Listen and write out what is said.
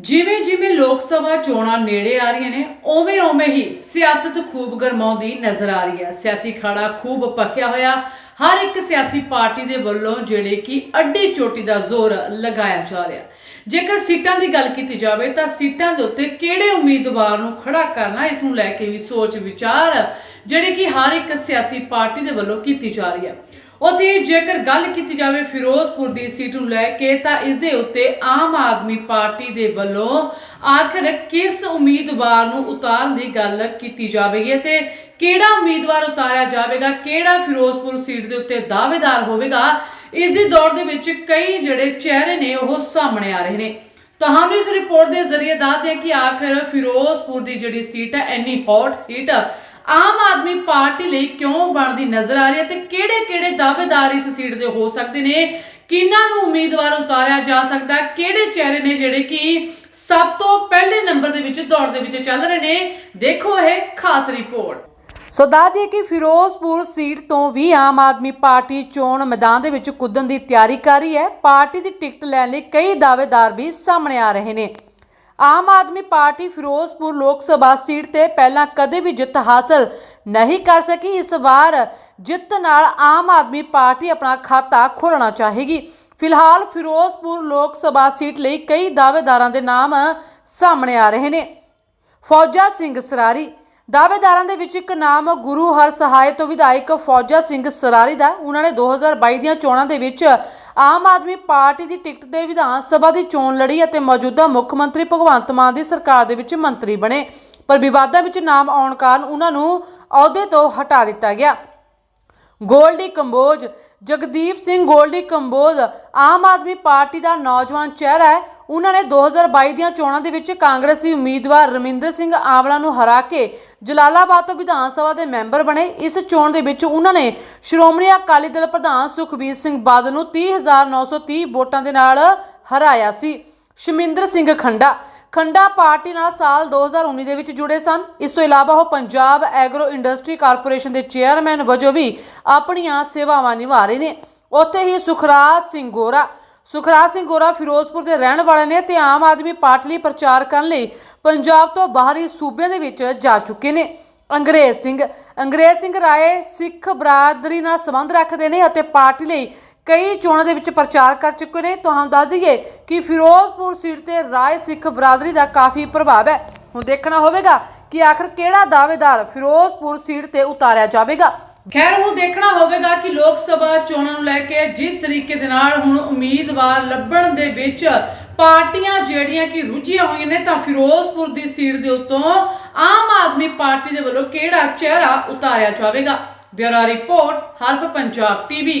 ਜਿਵੇਂ ਜਿਵੇਂ ਲੋਕ ਸਭਾ ਚੋਣਾਂ ਨੇੜੇ ਆ ਰਹੀਆਂ ਨੇ ਓਵੇਂ ਓਵੇਂ ਹੀ ਸਿਆਸਤ ਖੂਬ ਗਰਮਾਉਂਦੀ ਨਜ਼ਰ ਆ ਰਹੀ ਹੈ। ਸਿਆਸੀ ਖਾੜਾ ਖੂਬ ਪੱਕਿਆ ਹੋਇਆ। ਹਰ ਇੱਕ ਸਿਆਸੀ ਪਾਰਟੀ ਦੇ ਵੱਲੋਂ ਜਿਹੜੇ ਕਿ ਅੱਡੀ ਚੋਟੀ ਦਾ ਜ਼ੋਰ ਲਗਾਇਆ ਜਾ ਰਿਹਾ। ਜੇਕਰ ਸੀਟਾਂ ਦੀ ਗੱਲ ਕੀਤੀ ਜਾਵੇ ਤਾਂ ਸੀਟਾਂ ਦੇ ਉੱਤੇ ਕਿਹੜੇ ਉਮੀਦਵਾਰ ਨੂੰ ਖੜਾ ਕਰਨਾ, ਇਸ ਨੂੰ ਲੈ ਕੇ ਵੀ ਸੋਚ ਵਿਚਾਰ ਜਿਹੜੇ ਕਿ ਹਰ ਇੱਕ ਸਿਆਸੀ ਪਾਰਟੀ ਦੇ ਵੱਲੋਂ ਕੀਤੀ ਜਾ ਰਹੀ ਹੈ। ਉਤੇ ਜੇਕਰ ਗੱਲ ਕੀਤੀ ਜਾਵੇ ਫਿਰੋਜ਼ਪੁਰ ਦੀ ਸੀਟ ਨੂੰ ਲੈ ਕੇ ਤਾਂ ਇਸ ਦੇ ਉੱਤੇ ਆਮ ਆਦਮੀ ਪਾਰਟੀ ਦੇ ਵੱਲੋਂ ਆਖਰ ਕਿਸ ਉਮੀਦਵਾਰ ਨੂੰ ਉਤਾਰਨ ਦੀ ਗੱਲ ਕੀਤੀ ਜਾਵੇਗੀ ਤੇ ਕਿਹੜਾ ਉਮੀਦਵਾਰ ਉਤਾਰਿਆ ਜਾਵੇਗਾ, ਕਿਹੜਾ ਫਿਰੋਜ਼ਪੁਰ ਸੀਟ ਦੇ ਉੱਤੇ ਦਾਅਵੇਦਾਰ ਹੋਵੇਗਾ, ਇਸ ਦੀ ਦੌੜ ਦੇ ਵਿੱਚ ਕਈ ਜਿਹੜੇ ਚਿਹਰੇ ਨੇ ਉਹ ਸਾਹਮਣੇ ਆ ਰਹੇ ਨੇ। ਤੁਹਾਨੂੰ ਇਸ ਰਿਪੋਰਟ ਦੇ ਜ਼ਰੀਏ ਦੱਸਦੇ ਹਾਂ ਕਿ ਆਖਰ ਫਿਰੋਜ਼ਪੁਰ ਦੀ ਜਿਹੜੀ ਸੀਟ ਹੈ, ਇੰਨੀ hot seat, Aam Aadmi party ਲਈ ਕਿਉਂ ਬਣਦੀ ਨਜ਼ਰ ਆ ਰਹੀ ਹੈ ਤੇ ਕਿਹੜੇ-ਕਿਹੜੇ ਦਾਅਵੇਦਾਰ ਇਸ ਸੀਟ ਦੇ ਹੋ ਸਕਦੇ ਨੇ? ਕਿਹਨਾਂ ਨੂੰ ਉਮੀਦਵਾਰ ਉਤਾਰਿਆ ਜਾ ਸਕਦਾ ਕਿਹੜੇ ਚਿਹਰੇ ਨੇ ਜਿਹੜੇ ਕਿ ਸਭ ਤੋਂ ਪਹਿਲੇ ਨੰਬਰ ਦੇ ਵਿੱਚ ਦੌੜ ਦੇ ਵਿੱਚ ਚੱਲ ਰਹੇ ਨੇ? ਦੇਖੋ ਇਹ ਖਾਸ ਰਿਪੋਰਟ। ਸੋ ਦੱਸ ਕਿ ਫਿਰੋਜ਼ਪੁਰ ਸੀਟ ਤੋਂ ਵੀ ਆਮ ਆਦਮੀ ਪਾਰਟੀ ਚੋਣ ਮੈਦਾਨ ਦੇ ਵਿੱਚ ਕੁੱਦਣ ਦੀ ਤਿਆਰੀ ਕਰ ਰਹੀ ਹੈ। ਪਾਰਟੀ ਦੀ ਟਿਕਟ ਲੈਣ ਲਈ ਕਈ ਦਾਅਵੇਦਾਰ ਵੀ ਸਾਹਮਣੇ ਆ ਰਹੇ ਨੇ। ਆਮ ਆਦਮੀ ਪਾਰਟੀ ਫਿਰੋਜ਼ਪੁਰ ਲੋਕ ਸਭਾ ਸੀਟ ਤੇ ਪਹਿਲਾਂ ਕਦੇ ਵੀ ਜਿੱਤ ਹਾਸਲ ਨਹੀਂ ਕਰ ਸਕੀ। ਇਸ ਵਾਰ ਜਿੱਤ ਨਾਲ ਆਮ ਆਦਮੀ ਪਾਰਟੀ ਆਪਣਾ ਖਾਤਾ ਖੋਲਣਾ ਚਾਹੇਗੀ। ਫਿਲਹਾਲ ਫਿਰੋਜ਼ਪੁਰ ਲੋਕ ਸਭਾ ਸੀਟ ਲਈ ਕਈ ਦਾਅਵੇਦਾਰਾਂ ਦੇ ਨਾਮ ਸਾਹਮਣੇ ਆ ਰਹੇ ਨੇ। ਫੌਜਾ ਸਿੰਘ ਸਰਾਰੀ ਦਾਅਵੇਦਾਰਾਂ ਦੇ ਵਿੱਚ ਇੱਕ ਨਾਮ ਗੁਰੂ ਹਰ ਸਹਾਇ ਤੋਂ ਵਿਧਾਇਕ ਫੌਜਾ ਸਿੰਘ ਸਰਾਰੀ ਦਾ। ਉਹਨਾਂ ਨੇ 2022 ਦੀਆਂ ਚੋਣਾਂ ਦੇ ਵਿੱਚ ਆਮ ਆਦਮੀ ਪਾਰਟੀ ਦੀ ਟਿਕਟ ਤੇ ਵਿਧਾਨ ਸਭਾ ਦੀ ਚੋਣ ਲੜੀ ਅਤੇ ਮੌਜੂਦਾ ਮੁੱਖ ਮੰਤਰੀ ਭਗਵੰਤ ਮਾਨ ਦੀ ਸਰਕਾਰ ਦੇ ਵਿੱਚ ਮੰਤਰੀ ਬਣੇ। ਪਰ ਵਿਵਾਦਾਂ ਵਿੱਚ ਨਾਮ ਆਉਣ ਕਾਰਨ ਉਹਨਾਂ ਨੂੰ ਅਹੁਦੇ ਤੋਂ ਹਟਾ ਦਿੱਤਾ ਗਿਆ। ਗੋਲਡੀ ਕੰਬੋਜ, ਜਗਦੀਪ ਸਿੰਘ ਗੋਲਡੀ ਕੰਬੋਜ ਆਮ ਆਦਮੀ ਪਾਰਟੀ ਦਾ ਨੌਜਵਾਨ ਚਿਹਰਾ ਹੈ। ਉਹਨਾਂ ਨੇ 2022 ਦੀਆਂ ਚੋਣਾਂ ਦੇ ਵਿੱਚ ਕਾਂਗਰਸੀ ਉਮੀਦਵਾਰ ਰਮਿੰਦਰ ਸਿੰਘ ਆਵਲਾ ਨੂੰ ਹਰਾ ਕੇ ਜਲਾਲਾਬਾਦ ਤੋਂ ਵਿਧਾਨ ਸਭਾ ਦੇ ਮੈਂਬਰ ਬਣੇ। ਇਸ ਚੋਣ ਦੇ ਵਿੱਚ ਉਹਨਾਂ ਨੇ ਸ਼੍ਰੋਮਣੀ ਅਕਾਲੀ ਦਲ ਪ੍ਰਧਾਨ ਸੁਖਬੀਰ ਸਿੰਘ ਬਾਦਲ ਨੂੰ 30930 ਵੋਟਾਂ ਦੇ ਨਾਲ ਹਰਾਇਆ ਸੀ। ਸ਼ਮਿੰਦਰ ਸਿੰਘ ਖੰਡਾ। ਖੰਡਾ ਪਾਰਟੀ ਨਾਲ ਸਾਲ 2019 ਦੇ ਵਿੱਚ ਜੁੜੇ ਸਨ। ਇਸ ਤੋਂ ਇਲਾਵਾ ਉਹ ਪੰਜਾਬ ਐਗਰੋ ਇੰਡਸਟਰੀ ਕਾਰਪੋਰੇਸ਼ਨ ਦੇ ਚੇਅਰਮੈਨ ਵਜੋਂ ਵੀ ਆਪਣੀਆਂ ਸੇਵਾਵਾਂ ਨਿਭਾ ਰਹੇ ਨੇ। ਉੱਥੇ ਹੀ ਸੁਖਰਾਜ ਸਿੰਘ ਗੋਰਾ। ਸੁਖਰਾਜ ਸਿੰਘ ਗੋਰਾ ਫਿਰੋਜ਼ਪੁਰ ਦੇ ਰਹਿਣ ਵਾਲੇ ਨੇ ਤੇ ਆਮ ਆਦਮੀ ਪਾਰਟੀ ਲਈ ਪ੍ਰਚਾਰ ਕਰਨ ਲਈ ਪੰਜਾਬ ਤੋਂ ਬਾਹਰੀ ਸੂਬਿਆਂ ਦੇ ਵਿੱਚ ਜਾ ਚੁੱਕੇ ਨੇ। ਅੰਗਰੇਜ਼ ਸਿੰਘ ਅੰਗਰੇਜ਼ ਸਿੰਘ ਰਾਏ ਸਿੱਖ ਬਰਾਦਰੀ ਨਾਲ ਸੰਬੰਧ ਰੱਖਦੇ ਨੇ ਅਤੇ ਪਾਰਟੀ ਲਈ ਕਈ ਚੋਣਾਂ ਦੇ ਵਿੱਚ ਪ੍ਰਚਾਰ ਕਰ ਚੁੱਕੇ ਨੇ। ਤੁਹਾਨੂੰ ਦੱਸ ਦਈਏ ਕਿ ਫਿਰੋਜ਼ਪੁਰ ਸੀਟ ਤੇ ਰਾਏ ਸਿੱਖ ਬਰਾਦਰੀ ਦਾ ਕਾਫੀ ਪ੍ਰਭਾਵ ਹੈ। ਹੁਣ ਦੇਖਣਾ ਹੋਵੇਗਾ ਕਿ ਆਖਰ ਕਿਹੜਾ ਦਾਅਵੇਦਾਰ ਫਿਰੋਜ਼ਪੁਰ ਸੀਟ ਤੇ ਉਤਾਰਿਆ ਜਾਵੇਗਾ। ਖੈਰ, ਹੁਣ ਦੇਖਣਾ ਹੋਵੇਗਾ ਕਿ ਲੋਕ ਸਭਾ ਚੋਣਾਂ ਨੂੰ ਲੈ ਕੇ ਜਿਸ ਤਰੀਕੇ ਦੇ ਨਾਲ ਹੁਣ ਉਮੀਦਵਾਰ ਲੱਭਣ ਦੇ ਵਿੱਚ ਪਾਰਟੀਆਂ ਜਿਹੜੀਆਂ ਕਿ ਰੁੱਝੀਆਂ ਹੋਈਆਂ ਨੇ ਤਾਂ ਫਿਰੋਜ਼ਪੁਰ ਦੀ ਸੀਟ ਦੇ ਉੱਤੋਂ ਆਮ ਆਦਮੀ ਪਾਰਟੀ ਦੇ ਵੱਲੋਂ ਕਿਹੜਾ ਚਿਹਰਾ ਉਤਾਰਿਆ ਜਾਵੇਗਾ? Bureau report Haraf Punjab TV